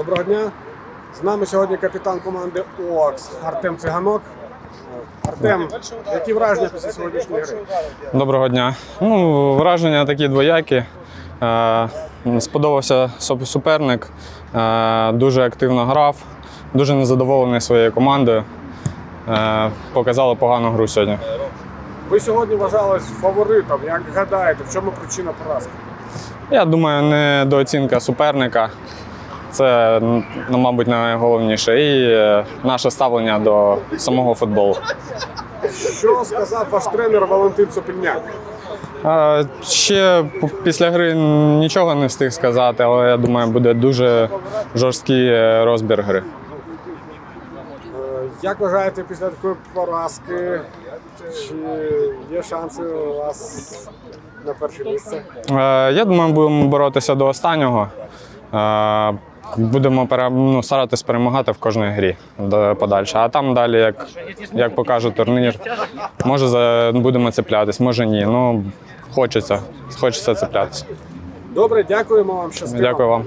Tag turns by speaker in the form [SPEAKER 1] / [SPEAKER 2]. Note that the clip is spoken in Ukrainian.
[SPEAKER 1] Доброго дня. З нами сьогодні капітан команди ОАКС Артем Циганок. Артем, які враження після сьогоднішньої гри?
[SPEAKER 2] Доброго дня. Ну, враження такі двоякі. Е, сподобався суперник, е, дуже активно грав, дуже незадоволений своєю командою. Е, показали погану гру сьогодні.
[SPEAKER 1] Ви сьогодні вважались фаворитом. Як гадаєте, в чому причина поразки?
[SPEAKER 2] Я думаю, недооцінка суперника. Це, ну, мабуть, найголовніше. І е, наше ставлення до самого футболу.
[SPEAKER 1] Що сказав ваш тренер Валентин Сопільняк?
[SPEAKER 2] Е, Ще після гри нічого не встиг сказати, але я думаю, буде дуже жорсткий е, розбір гри.
[SPEAKER 1] Е, Як вважаєте після такої поразки? Чи є шанси у вас на перше місце?
[SPEAKER 2] Я думаю, будемо боротися до останнього. Будемо ну, старатись перемагати в кожній грі подальше. А там далі, як, як покаже турнір, може за- будемо цеплятись, може ні. Ну, хочеться, хочеться цеплятися.
[SPEAKER 1] Добре, дякуємо вам щастя.
[SPEAKER 2] Дякую вам.